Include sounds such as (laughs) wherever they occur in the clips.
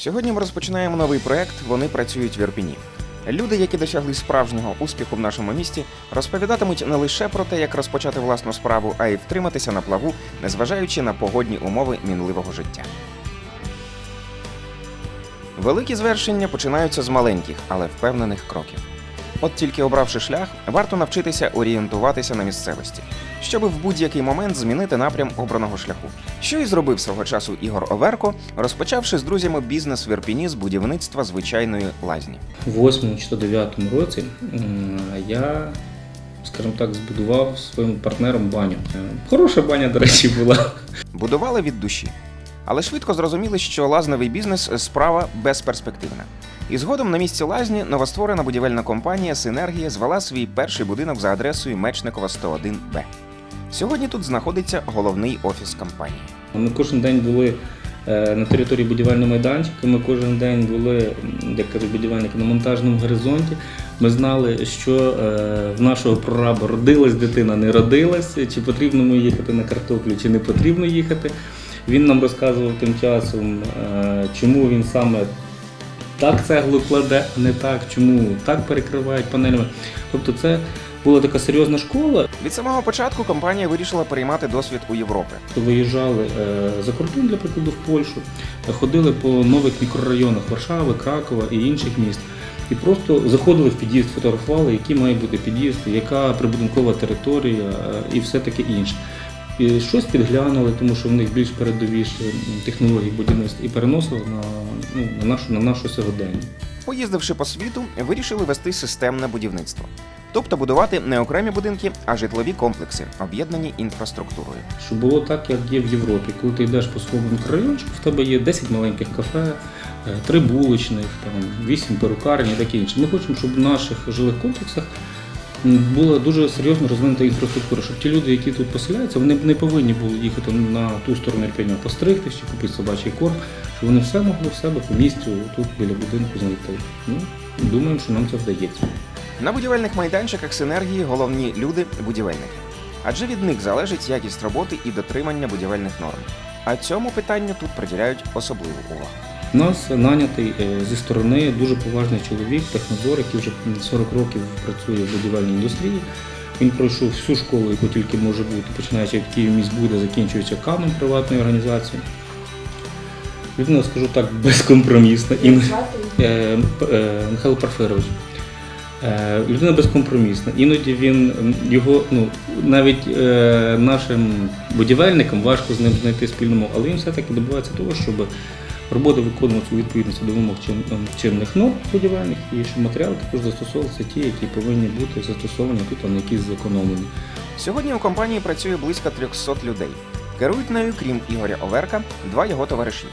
Сьогодні ми розпочинаємо новий проект. Вони працюють в Ірпіні. Люди, які досягли справжнього успіху в нашому місті, розповідатимуть не лише про те, як розпочати власну справу, а й втриматися на плаву, незважаючи на погодні умови мінливого життя. Великі звершення починаються з маленьких, але впевнених кроків. От тільки обравши шлях, варто навчитися орієнтуватися на місцевості, щоб в будь-який момент змінити напрям обраного шляху. Що і зробив свого часу Ігор Оверко, розпочавши з друзями бізнес в Ірпіні з будівництва звичайної лазні. У 8 чи то 9 році я, скажімо так, збудував своїм партнером баню. Хороша баня, до речі, була. Будували від душі. Але швидко зрозуміли, що лазневий бізнес справа безперспективна. І згодом на місці лазні новостворена будівельна компанія Синергія звела свій перший будинок за адресою Мечникова 101Б. Сьогодні тут знаходиться головний офіс компанії. Ми кожен день були е, на території будівельного майданчика, ми кожен день були, як кажуть будівельники, на монтажному горизонті. Ми знали, що е, в нашого прораба родилась дитина, не родилась, чи потрібно йому їхати на картоплю, чи не потрібно їхати. Він нам розказував тим часом, е, чому він саме так цеглу кладе, а не так, чому так перекривають панелями. Тобто це була така серйозна школа, Від самого початку компанія вирішила переймати досвід у Європи. Виїжджали е, за кордон, для прикладу, в Польщу, е, ходили по нових мікрорайонах Варшави, Кракова і інших міст. І просто заходили в під'їзд, фотографували, який має бути під'їзд, яка прибудинкова територія е, і все таке інше. І щось підглянули, тому що в них більш передовіші технології будівництва і переносили на, ну, на, нашу, на нашу сьогодення. Поїздивши по світу, вирішили вести системне будівництво, тобто будувати не окремі будинки, а житлові комплекси, об'єднані інфраструктурою. Щоб було так, як є в Європі. Коли ти йдеш по своєму мікрорайончику, в тебе є 10 маленьких кафе, е, три булочних, там, 8 перукарень і таке інше. Ми хочемо, щоб в наших жилих комплексах була дуже серйозно розвинута інфраструктура, щоб ті люди, які тут поселяються, вони не повинні були їхати на ту сторону Ірпеня постригтись чи купити собачий корм, щоб вони все могли в себе по місцю тут біля будинку знайти. Ну, думаємо, що нам це вдається. На будівельних майданчиках синергії головні люди будівельники. Адже від них залежить якість роботи і дотримання будівельних норм. А цьому питанню тут приділяють особливу увагу. У нас нанятий е, зі сторони дуже поважний чоловік, технадзор, який вже 40 років працює в будівельній індустрії. Він пройшов всю школу, яку тільки може бути, починаючи від Київміськбуда, закінчуючи камом приватної організації. Людина, скажу так, (laughs) безкомпромісна. Е, е, Михайло Парфирович. Людина безкомпромісна. Іноді він його, ну навіть е, нашим будівельникам важко з ним знайти спільну мову, але він все-таки добивається того, щоб роботи виконувалися у відповідності до вимог ем, чинних норм будівельних і що матеріали також застосовуються ті, які повинні бути застосовані тут, а не якісь зекономлені. Сьогодні у компанії працює близько 300 людей. Керують нею, крім Ігоря Оверка, два його товариші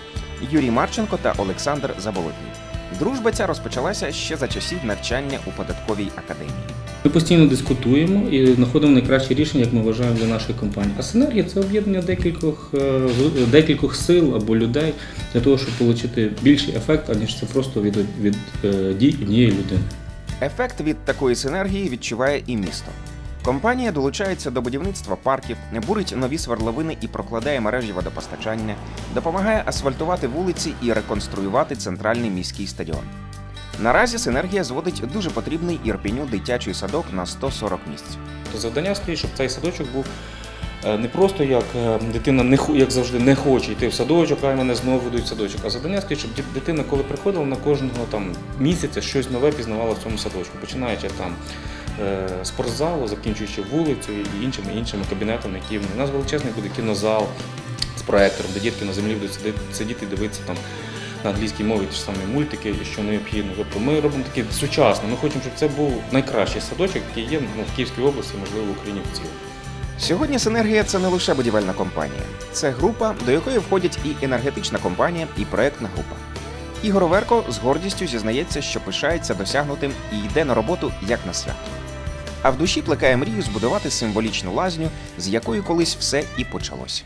Юрій Марченко та Олександр Заболотній. Дружба ця розпочалася ще за часів навчання у податковій академії. Ми постійно дискутуємо і знаходимо найкращі рішення, як ми вважаємо для нашої компанії. А синергія це об'єднання декількох, е, декількох сил або людей для того, щоб отримати більший ефект, аніж це просто від, від е, дій однієї людини. Ефект від такої синергії відчуває і місто. Компанія долучається до будівництва парків, не бурить нові свердловини і прокладає мережі водопостачання, допомагає асфальтувати вулиці і реконструювати центральний міський стадіон. Наразі синергія зводить дуже потрібний Ірпіню дитячий садок на 140 місць. Завдання стоїть, щоб цей садочок був е, не просто як е, дитина не як завжди не хоче йти в садочок, а й мене знову ведуть в садочок. А завдання стоїть, щоб дитина, коли приходила на кожного там місяця, щось нове пізнавала в цьому садочку, починаючи там спортзалу, закінчуючи вулицю і іншими іншими кабінетами, які у нас величезний буде кінозал з проектором, де дітки на землі будуть сидіти, і дивитися там. На англійській мові ті ж самі мультики, що необхідно. Тобто ми робимо такі сучасні. Ми хочемо, щоб це був найкращий садочок, який є ну, в Київській області, можливо, в Україні в цілому. Сьогодні Синергія це не лише будівельна компанія, це група, до якої входять і енергетична компанія, і проектна група. Ігор Оверко з гордістю зізнається, що пишається досягнутим і йде на роботу як на свято. А в душі плекає мрію збудувати символічну лазню, з якої колись все і почалось.